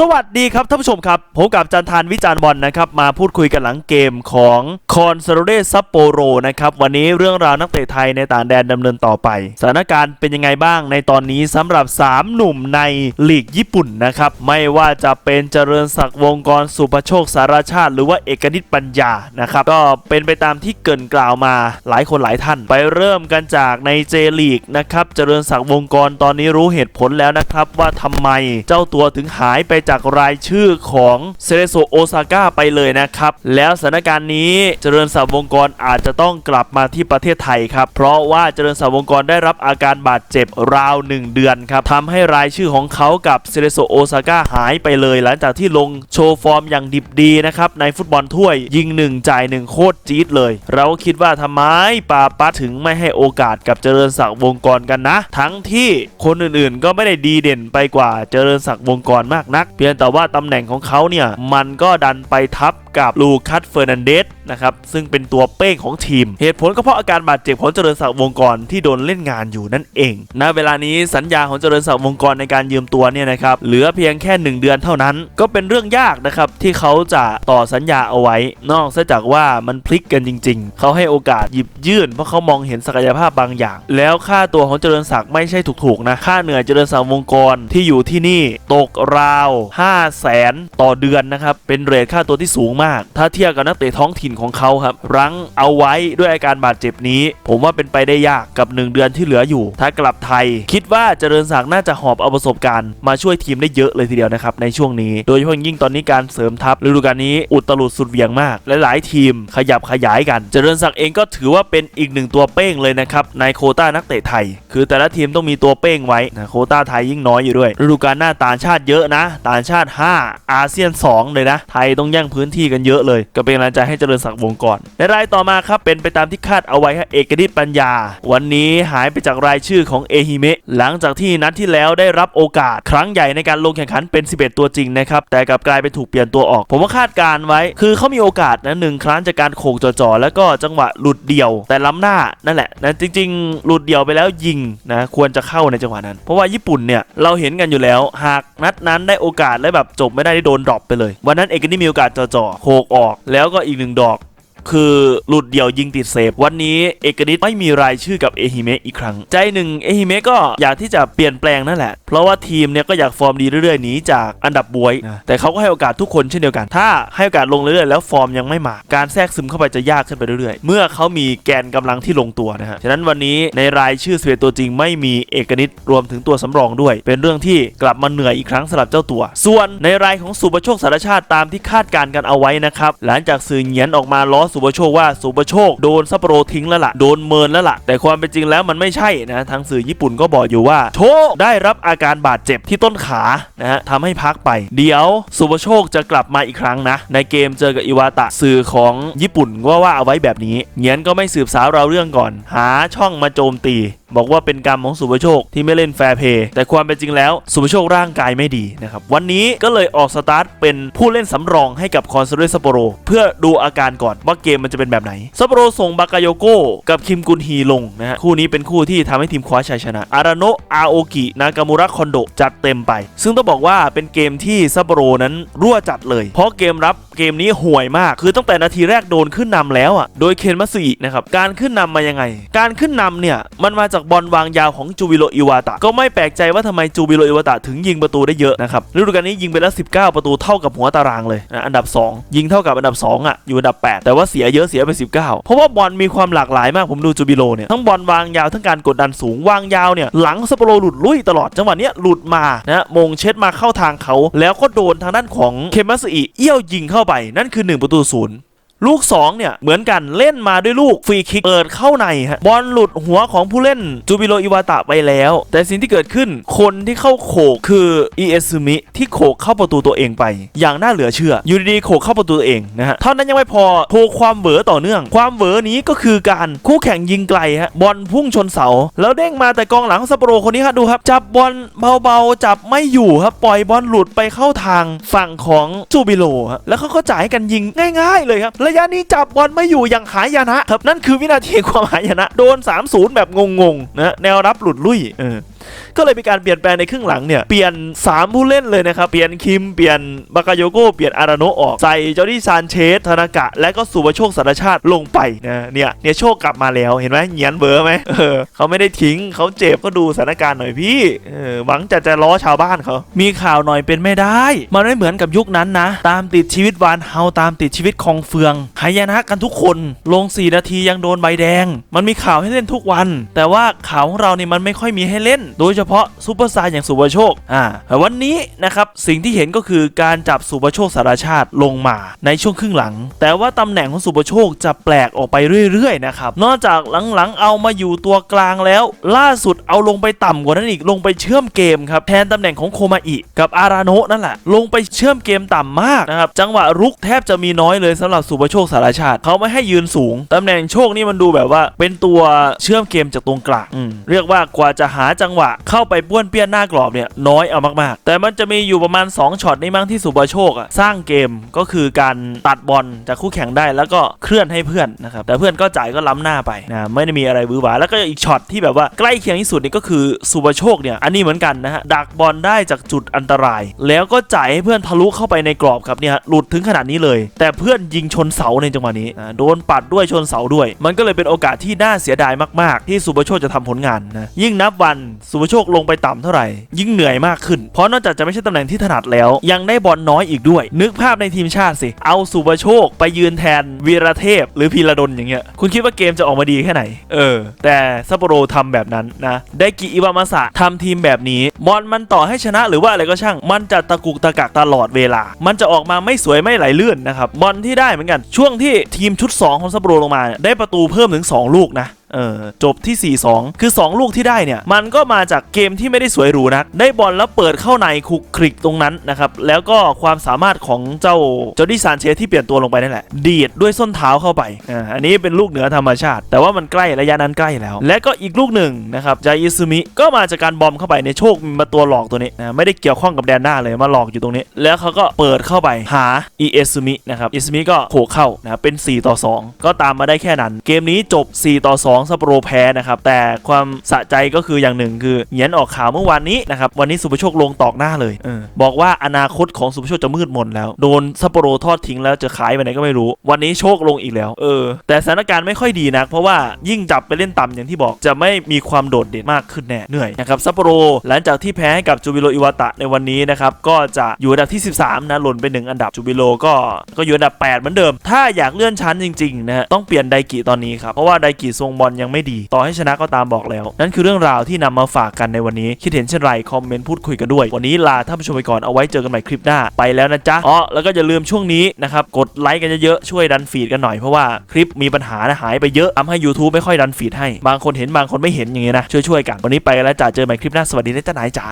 สวัสดีครับท่านผู้ชมครับพบกับจันทานวิจารณ์บอลนะครับมาพูดคุยกันหลังเกมของคอนซาโดเรซัปโปโรนะครับวันนี้เรื่องราวนักเตะไทยในต่างแดนดำเนินต่อไป สถานการณ์เป็นยังไงบ้างในตอนนี้สำหรับ 3 หนุ่มในลีกญี่ปุ่นนะครับไม่ว่าจะเป็นเจริญศักดิ์วงกรสุภโชคสารชาติ หรือว่าเอกนิตปัญญานะครับก็เป็นไปตามที่เกินกล่าวมาหลายคนหลายท่าน ไปเริ่มกันจากในเจลีกนะครับเจริญศักดิ์วงกรตอนนี้รู้เหตุผลแล้วนะครับว่าทำไมเจ้าตัวถึงหายไปจากรายชื่อของเซเรโซโอซาก้าไปเลยนะครับ แล้วสถานการณ์นี้เจริญศักวงกรอาจจะต้องกลับมาที่ประเทศไทยครับ เพราะว่าเจริญศักวงกรได้รับอาการบาดเจ็บราว 1 เดือนครับทำให้รายชื่อของเขากับเซเรโซโอซาก้าหายไปเลย หลังจากที่ลงโชว์ฟอร์มอย่างดิบดีนะครับในฟุตบอลถ้วยยิง 1 จ่าย 1 โคตรจี๊ดเลย เราก็คิดว่าทำไมปาปัสถึงไม่ให้โอกาสกับเจริญศักดิ์วงกรกันนะ ทั้งที่คนอื่นๆก็ไม่ได้ดีเด่นไปกว่าเจริญศักดิ์วงกรมากนักเพียงแต่ว่าตำแหน่งของเขาเนี่ยมันก็ดันไปทับ กับลูคัสเฟอร์นันเดสนะครับซึ่งเป็นตัวเป้งของทีม เหตุผลก็เพราะอาการบาดเจ็บของเจริญศักดิ์วงกรที่โดนเล่นงานอยู่นั่นเองณเวลานี้สัญญาของเจริญศักดิ์วงกรในการยืมตัวเนี่ยนะครับเหลือเพียงแค่ 1 เดือนเท่านั้น ก็เป็นเรื่องยากนะครับที่เขาจะต่อสัญญาเอาไว้ นอกจากว่ามันพลิกกันจริง ๆ เขาให้โอกาสหยิบยื่นเพราะเขามองเห็นศักยภาพบางอย่าง แล้วค่าตัวของเจริญศักดิ์ไม่ใช่ถูกๆนะค่าเหนื่อยเจริญศักดิ์วงกรที่อยู่ที่นี่ตกราว 5 0 0แสนต่อเดือนนะครับเป็นเรทค่าตัวที่สูงมากถ้าเทียบกับนักเตะท้องถิ่นของเขาครับ รั้งเอาไว้ด้วยอาการบาดเจ็บนี้ ผมว่าเป็นไปได้ยากกับ 1 เดือนที่เหลืออยู่ ถ้ากลับไทย คิดว่าเจริญศักดิ์น่าจะหอบเอาประสบการณ์มาช่วยทีมได้เยอะเลยทีเดียวนะครับในช่วงนี้ โดยเฉพาะยิ่งตอนนี้การเสริมทัพฤดูกาลนี้อุตลุดสุดเวียงมากและหลายทีมขยับขยายกัน เจริญศักดิ์เองก็ถือว่าเป็นอีกหนึ่งตัวเป้งเลยนะครับในโคต้านักเตะไทย คือแต่ละทีมต้องมีตัวเป้งไว้นะโคต้าไทยยิ่งน้อยอยู่ด้วยฤดูกาลหน้าต่างชาติเยอะนะ ต่างชาติ 5 อาเซียน 2 เลยนะ ไทยต้องแย่งพื้นที่กันเยอะเลย ก็เป็นกำลังใจให้เจริญศักดิ์วงกรในรายต่อมาครับเป็นไปตามที่คาดเอาไว้ฮะเอกนิตปัญญา วันนี้หายไปจากรายชื่อของเอฮิเมะหลังจากที่นัดที่แล้วได้รับโอกาสครั้งใหญ่ในการลงแข่งขันเป็น 11 ตัวจริงนะครับแต่กลับกลายเป็นถูกเปลี่ยนตัวออก ผมว่าคาดการไว้ คือเขามีโอกาสนะหนึ่งครั้งจากการโขกจ่อๆแล้วก็จังหวะหลุดเดี่ยว แต่ล้ำหน้านั่นแหละนะจริง ๆ หลุดเดี่ยวไปแล้วยิงนะควรจะเข้าในจังหวะนั้น เพราะว่าญี่ปุ่นเนี่ยเราเห็นกันอยู่แล้ว หากนัดนั้นได้โอกาสและแบบจบไม่ได้ได้โดนดรอปไปเลย วันนั้นเอกนี่มีโอกาสจ่อโขกออกแล้วก็อีกหนึ่งดอก คือหลุดเดี่ยวยิงติดเซฟ วันนี้เอกนิตไม่มีรายชื่อกับเอฮิเมะอีกครั้ง ใจหนึ่งเอฮิเมะก็อยากที่จะเปลี่ยนแปลงนั่นแหละ เพราะว่าทีมเนี่ยก็อยากฟอร์มดีเรื่อยๆหนีจากอันดับบวยนะแต่เขาก็ให้โอกาสทุกคนเช่นเดียวกัน ถ้าให้โอกาสลงเรื่อยๆแล้วฟอร์มยังไม่มา การแทรกซึมเข้าไปจะยากขึ้นไปเรื่อยๆ เมื่อเขามีแกนกำลังที่ลงตัวนะฮะ ฉะนั้นวันนี้ในรายชื่อสเวตตัวจริงไม่มีเอกนิตรวมถึงตัวสำรองด้วย เป็นเรื่องที่กลับมาเหนื่อยอีกครั้งสำหรับเจ้าตัว ส่วนในรายของสุปโชคสารชาติตามที่คาดการณ์กันเอาไว้นะครับ หลังจากสื่อเงียนออกมาล้อสุปโชคว่าสุปโชคโดนซัปโปโรทิ้งแล้วล่ะโดนเมินแล้วล่ะ แต่ความเป็นจริงแล้วมันไม่ใช่นะทางสื่อญี่ปุ่นก็บอกอยู่ว่า โชคได้รับอาการบาดเจ็บที่ต้นขานะฮะทำให้พักไป เดี๋ยวสุปโชคจะกลับมาอีกครั้งนะ ในเกมเจอกับอิวาตะสื่อของญี่ปุ่นว่าว่าเอาไว้แบบนี้เงี้ยนก็ไม่สืบสาวเราเรื่องก่อน หาช่องมาโจมตีบอกว่าเป็นกรรมของสุภโชคที่ไม่เล่นแฟร์เพย์แต่ความเป็นจริงแล้ว สุภโชคร่างกายไม่ดีนะครับ วันนี้ก็เลยออกสตาร์ทเป็นผู้เล่นสำรองให้กับคอนซาเรซัปโปโร เพื่อดูอาการก่อนว่าเกมมันจะเป็นแบบไหนซัปโปโรส่งบากาโยโกกับคิมกุนฮีลงนะฮะคู่นี้เป็นคู่ที่ทำให้ทีมคว้าชัยชนะ อาราโนะอาโอกิ นากามูระคอนโดจัดเต็มไป ซึ่งต้องบอกว่าเป็นเกมที่ซัปโปโรนั้นรั่วจัดเลย เพราะเกมรับ เกมนี้ห่วยมาก คือตั้งแต่นาทีแรกโดนขึ้นนำแล้วอะ โดยเคนมัสอินะครับ การขึ้นนำมายังไง การขึ้นนำเนี่ย มันมาจากบอลวางยาวของจูบิโรอิวาตะ ก็ไม่แปลกใจว่าทำไมจูบิโรอิวาตะถึงยิงประตูได้เยอะนะครับ ฤดูกาลนี้ยิงไปแล้ว 19 ประตูเท่ากับหัวตารางเลยนะอันดับ 2 ยิงเท่ากับอันดับ 2 อะ อยู่อันดับ 8 แต่ว่าเสียเยอะเสียไป 19 เพราะว่าบอลมีความหลากหลายมากผมดูจูบิโรเนี่ย ทั้งบอลวางยาวทั้งการกดดันสูงวางยาวเนี่ยหลังสปโรหลุดลุยตลอดจังหวะเนี้ยหลุดมานะมงเช็ดมาเข้าทางเขา แล้วก็โดนทางด้านของเคมัสอิเอี้ยวยิงเข้าไป นั่นคือ 1 ประตูศูนย์ ลูก 2 เนี่ย เหมือนกันเล่นมาด้วยลูกฟรีคิกเปิดเข้าในฮะบอลหลุดหัวของผู้เล่นจูบิโรอิวาตะไปแล้ว แต่สิ่งที่เกิดขึ้นคนที่เข้าโขกคืออิเอซึมิที่โขกเข้าประตูตัวเองไป อย่างน่าเหลือเชื่อ อยู่ดีๆโขกเข้าประตูตัวเองนะฮะเท่านั้นยังไม่พอโทรความเวอต่อเนื่อง ความเวอนี้ก็คือการคู่แข่งยิงไกลฮะบอลพุ่งชนเสา แล้วเด้งมาแต่กองหลังซัปโปโรคนนี้ฮะดูครับจับบอลเบาๆจับไม่อยู่ครับปล่อยบอลหลุดไปเข้าทางฝั่งของจูบิโรฮะแล้วเขาก็จ่ายให้กันยิงง่าย ๆ เลยครับระยะนี้จับบอลไม่อยู่อย่างหายนะครับ นั่นคือวินาทีความหายนะ โดน 3-0 แบบงงๆนะแนวรับหลุดลุ่ยเออ ก็เลยมีการเปลี่ยนแปลงในครึ่งหลังเนี่ยเปลี่ยน 3 ผู้เล่นเลยนะครับ เปลี่ยนคิมเปลี่ยนบากาโยโกเปลี่ยนอาราโนะออกใส่เจอร์ดี้ซานเชสธนากะ และก็สุวโชคสารชาติลงไปนะเนี่ยเนี่ยโชคกลับมาแล้วเห็นไหมเหยียนเบอร์ไหมเออเขาไม่ได้ทิ้งเขาเจ็บก็ดูสถานการณ์หน่อยพี่เออหวังจะจะล้อชาวบ้านเขามีข่าวหน่อยเป็นไม่ได้ มันไม่เหมือนกับยุคนั้นนะ ตามติดชีวิตวานเฮาตามติดชีวิตคองเฟืองหายนะกันทุกคนลง 4 นาทียังโดนใบแดง มันมีข่าวให้เล่นทุกวัน แต่ว่าข่าวของเราเนี่ยมันไม่ค่อยมีให้เล่นโดยเฉพาะซูเปอร์สตาร์อย่างสุภโชคอ่าวันนี้นะครับสิ่งที่เห็นก็คือการจับสุภโชคสารชาติลงมาในช่วงครึ่งหลัง แต่ว่าตำแหน่งของสุภโชคจะแปลกออกไปเรื่อยๆนะครับนอกจากหลังๆเอามาอยู่ตัวกลางแล้ว ล่าสุดเอาลงไปต่ำกว่านั้นอีกลงไปเชื่อมเกมครับแทนตำแหน่งของโคมาอิกับอาราโนะนั่นแหละลงไปเชื่อมเกมต่ำมากนะครับจังหวะรุกแทบจะมีน้อยเลยสำหรับสุภโชคสารชาติเขาไม่ให้ยืนสูงตำแหน่งโชคนี่มันดูแบบว่า เป็นตัวเชื่อมเกมจากตรงกลางเรียกว่ากว่าจะหาจังหวะเข้าไปป้วนเปี้ยนหน้ากรอบเนี่ยน้อยเอามากๆ แต่มันจะมีอยู่ประมาณ 2ช็อตนี่มั้งที่สุภโชคอะสร้างเกมก็คือการตัดบอลจากคู่แข่งได้แล้วก็เคลื่อนให้เพื่อนนะครับแต่เพื่อนก็จ่ายก็ล้ำหน้าไปนะไม่ได้มีอะไรบื้อหวาแล้วก็อีกช็อตที่แบบว่าใกล้เคียงที่สุดนี่ก็คือสุภโชคเนี่ยอันนี้เหมือนกันนะฮะดักบอลได้จากจุดอันตราย แล้วก็จ่ายให้เพื่อนทะลุเข้าไปในกรอบครับเนี่ยหลุดถึงขนาดนี้เลย แต่เพื่อนยิงชนเสาในจังหวะนี้อ่าโดนปัดด้วยชนเสาด้วย มันก็เลยเป็นโอกาสที่น่าเสียดายมาก ๆ ที่สุภโชคจะทำผลงานนะยิ่งนับวันสุโชคลงไปต่ำเท่าไหร่ ยิ่งเหนื่อยมากขึ้น เพราะนอกจากจะไม่ใช่ตำแหน่งที่ถนัดแล้ว ยังได้บอลน้อยอีกด้วย นึกภาพในทีมชาติสิ เอาสุภโชคไปยืนแทนวีรเทพหรือพีระดลอย่างเงี้ย คุณคิดว่าเกมจะออกมาดีแค่ไหน เออ แต่ซัปโปโรทำแบบนั้นนะ ได้กิอิวามาสะทำทีมแบบนี้บอลมันต่อให้ชนะหรือว่าอะไรก็ช่าง มันจะตะกุกตะกักตลอดเวลา มันจะออกมาไม่สวยไม่ไหลลื่นนะครับบอลที่ได้เหมือนกัน ช่วงที่ทีมชุด 2 ของซัปโปโรลงมาเนี่ยได้ประตูเพิ่มถึง 2 ลูกนะ เออจบที่ 4-2 คือ 2 ลูกที่ได้เนี่ย มันก็มาจากเกมที่ไม่ได้สวยหรูนัก ได้บอลแล้วเปิดเข้าในคลุกคลิกตรงนั้นนะครับ แล้วก็ความสามารถของเจ้าจอร์ดี้ซานเชสที่เปลี่ยนตัวลงไปนั่นแหละ ดีดด้วยส้นเท้าเข้าไปอ่าอันนี้เป็นลูกเหนือธรรมชาติ แต่ว่ามันใกล้ระยะนั้นใกล้แล้ว และก็อีกลูกหนึ่งนะครับจาอิซึมิก็มาจากการบอมเข้าไปในโชคมีมาตัวหลอกตัวนี้นะไม่ได้เกี่ยวข้องกับแดนหน้าเลยมาหลอกอยู่ตรงนี้ แล้วเขาก็เปิดเข้าไปหาอิเอซึมินะครับอิซึมิก็โขกเข้านะเป็น 4 ต่อ 2 ก็ตามมาได้แค่นั้น เกมนี้จบ 4 ต่อ 2ซัปโปโรแพ้นะครับแต่ความสะใจก็คืออย่างหนึ่งคือเหยียนออกข่าวเมื่อวานนี้นะครับวันนี้สุภโชคลงตอกหน้าเลยเออบอกว่าอนาคตของสุภโชคจะมืดมนแล้ว โดนซัปโปโรทอดทิ้งแล้วจะขายไปไหนก็ไม่รู้ วันนี้โชคลงอีกแล้วเออแต่สถานการณ์ไม่ค่อยดีนักเพราะว่ายิ่งจับไปเล่นต่ำอย่างที่บอกจะไม่มีความโดดเด่นมากขึ้นแน่เหนื่อยนะครับซัปโปโรหลังจากที่แพ้ให้กับจูบิโรอิวาตะในวันนี้นะครับก็จะอยู่อันดับที่ 13 นะหล่นไปหนึ่งอันดับจูบิโรก็ก็อยู่อันดับ 8 เหมือนเดิม ถ้าอยากเลื่อนชั้นจริงๆนะฮะต้องเปลี่ยนไดกิตอนนี้ครับเพราะว่าไดกิทรงบอลยังไม่ดี ต่อให้ชนะก็ตามบอกแล้ว นั่นคือเรื่องราวที่นำมาฝากกันในวันนี้ คิดเห็นเช่นไรคอมเมนต์พูดคุยกันด้วย วันนี้ลาท่านผู้ชมไปก่อนเอาไว้เจอกันใหม่คลิปหน้าไปแล้วนะจ๊ะอ๋อแล้วก็อย่าลืมช่วงนี้นะครับกดไลค์กันเยอะๆช่วยดันฟีดกันหน่อยเพราะว่าคลิปมีปัญหานะหายไปเยอะทำให้ YouTube ไม่ค่อยดันฟีดให้บางคนเห็นบางคนไม่เห็นอย่างเงี้ยนะช่วยๆกันวันนี้ไปแล้วจ้าเจอกันใหม่คลิปหน้าสวัสดีนะจ๊ะนายจ๋า